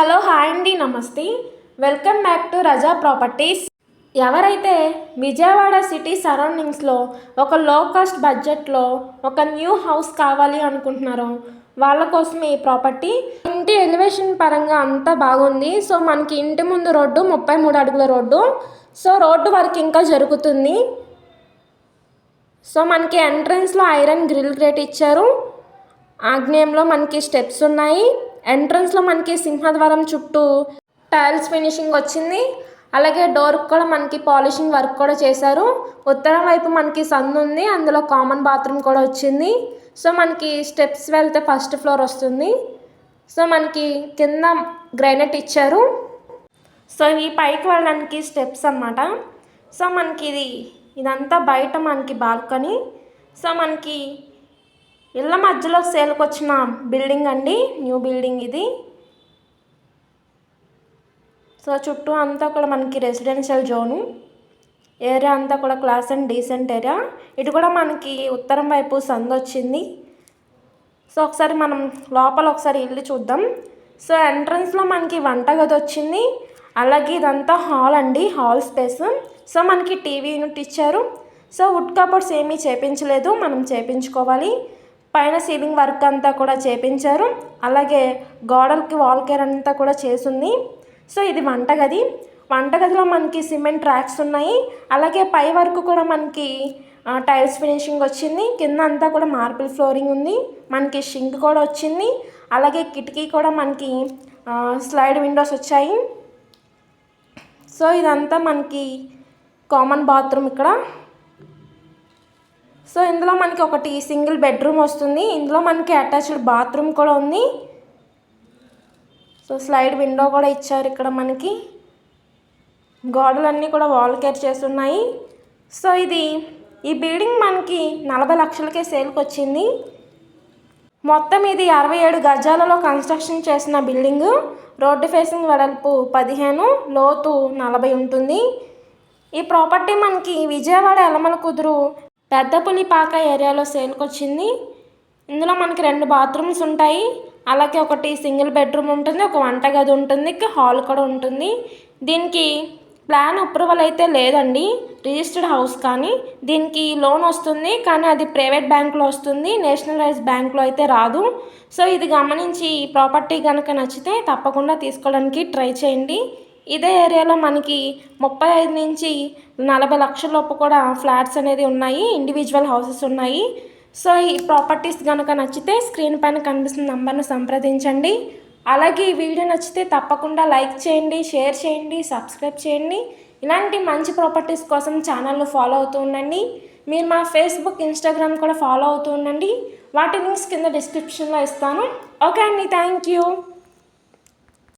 Hello hi అండి నమస్తే. Welcome back to Raza properties. ఎవరైతే విజయవాడ సిటీ సరౌండింగ్స్లో ఒక లో కాస్ట్ బడ్జెట్లో ఒక న్యూ హౌస్ కావాలి అనుకుంటున్నారో వాళ్ళ కోసం ఈ ప్రాపర్టీ. ఇంటి ఎలివేషన్ పరంగా అంతా బాగుంది. సో మనకి ఇంటి ముందు రోడ్డు ముప్పై మూడు అడుగుల రోడ్డు. సో రోడ్డు వరకు ఇంకా జరుగుతుంది. సో మనకి ఎంట్రన్స్లో ఐరన్ గ్రిల్ గ్రేట్ ఇచ్చారు. ఆగ్నేయంలో మనకి స్టెప్స్ ఉన్నాయి. ఎంట్రన్స్లో మనకి సింహద్వారం చుట్టూ టైల్స్ ఫినిషింగ్ వచ్చింది. అలాగే డోర్ కూడా మనకి పాలిషింగ్ వర్క్ కూడా చేశారు. ఉత్తరం వైపు మనకి సందు ఉంది. అందులో కామన్ బాత్రూమ్ కూడా వచ్చింది. సో మనకి స్టెప్స్ వెళ్తే ఫస్ట్ ఫ్లోర్ వస్తుంది. సో మనకి కింద గ్రైనైట్ ఇచ్చారు. సో ఈ పైకి వెళ్ళడానికి స్టెప్స్ అన్నమాట. సో మనకి ఇది ఇదంతా బయట మనకి బాల్కనీ. సో మనకి ఇళ్ళ మధ్యలో సేల్కి వచ్చిన బిల్డింగ్ అండి న్యూ బిల్డింగ్ ఇది. సో చుట్టూ అంతా కూడా మనకి రెసిడెన్షియల్ జోను. ఏరియా అంతా కూడా క్లాస్ అండ్ డీసెంట్ ఏరియా. ఇటు కూడా మనకి ఉత్తరం వైపు సందు వచ్చింది. సో ఒకసారి మనం లోపల ఒకసారి ఇల్లు చూద్దాం. సో ఎంట్రన్స్లో మనకి వంటగది వచ్చింది. అలాగే ఇదంతా హాల్ అండి హాల్ స్పేస్. సో మనకి టీవీ యూనిట్ ఇచ్చారు. సో వుడ్ కబోర్డ్స్ ఏమీ చేపించలేదు మనం చేపించుకోవాలి. పైన సీలింగ్ వర్క్ అంతా కూడా చేపించారు. అలాగే గోడలకి వాల్ కేర్ అంతా కూడా చేసింది. సో ఇది వంటగది. వంటగదిలో మనకి సిమెంట్ ట్రాక్స్ ఉన్నాయి. అలాగే పై వరకు కూడా మనకి టైల్స్ ఫినిషింగ్ వచ్చింది. కింద అంతా కూడా మార్బుల్ ఫ్లోరింగ్ ఉంది. మనకి షింక్ కూడా వచ్చింది. అలాగే కిటికీ కూడా మనకి స్లైడ్ విండోస్ వచ్చాయి. సో ఇదంతా మనకి కామన్ బాత్రూమ్ ఇక్కడ. సో ఇందులో మనకి ఒకటి సింగిల్ బెడ్రూమ్ వస్తుంది. ఇందులో మనకి అటాచ్డ్ బాత్రూమ్ కూడా ఉంది. సో స్లైడ్ విండో కూడా ఇచ్చారు ఇక్కడ మనకి. గోడలన్నీ కూడా వాల్ కేర్ చేస్తున్నాయి. సో ఇది ఈ బిల్డింగ్ మనకి నలభై లక్షలకే సేల్కి వచ్చింది. మొత్తం ఇది అరవై ఏడు గజాలలో కన్స్ట్రక్షన్ చేసిన బిల్డింగ్. రోడ్డు ఫేసింగ్ వెడల్పు పదిహేను లోతు నలభై ఉంటుంది. ఈ ప్రాపర్టీ మనకి విజయవాడ ఎలమల కుదురు పెద్దపులిపాక ఏరియాలో సేల్కి వచ్చింది ఇందులో మనకి రెండు బాత్రూమ్స్ ఉంటాయి. అలాగే ఒకటి సింగిల్ బెడ్రూమ్ ఉంటుంది ఒక వంటగది ఉంటుంది హాల్ కూడా ఉంటుంది. దీనికి ప్లాన్ అప్రూవల్ అయితే లేదండి రిజిస్టర్డ్ హౌస్ కానీ. దీనికి లోన్ వస్తుంది కానీ అది ప్రైవేట్ బ్యాంక్లో వస్తుంది నేషనలైజ్ బ్యాంక్లో అయితే రాదు. సో ఇది గమనించి ఈ ప్రాపర్టీ కనుక నచ్చితే తప్పకుండా తీసుకోవడానికి ట్రై చేయండి. ఇదే ఏరియాలో మనకి ముప్పై ఐదు నుంచి నలభై లక్షల లోపు కూడా ఫ్లాట్స్ అనేది ఉన్నాయి ఇండివిజువల్ హౌసెస్ ఉన్నాయి. సో ఈ ప్రాపర్టీస్ కనుక నచ్చితే స్క్రీన్ పైన కనిపిస్తున్న నంబర్ను సంప్రదించండి. అలాగే ఈ వీడియో నచ్చితే తప్పకుండా లైక్ చేయండి షేర్ చేయండి సబ్స్క్రైబ్ చేయండి. ఇలాంటి మంచి ప్రాపర్టీస్ కోసం ఛానల్ను ఫాలో అవుతూ ఉండండి. మీరు మా ఫేస్బుక్ ఇన్స్టాగ్రామ్ కూడా ఫాలో అవుతూ ఉండండి. వాటి లింక్స్ కింద డిస్క్రిప్షన్లో ఇస్తాను. ఓకే అండి థ్యాంక్ యూ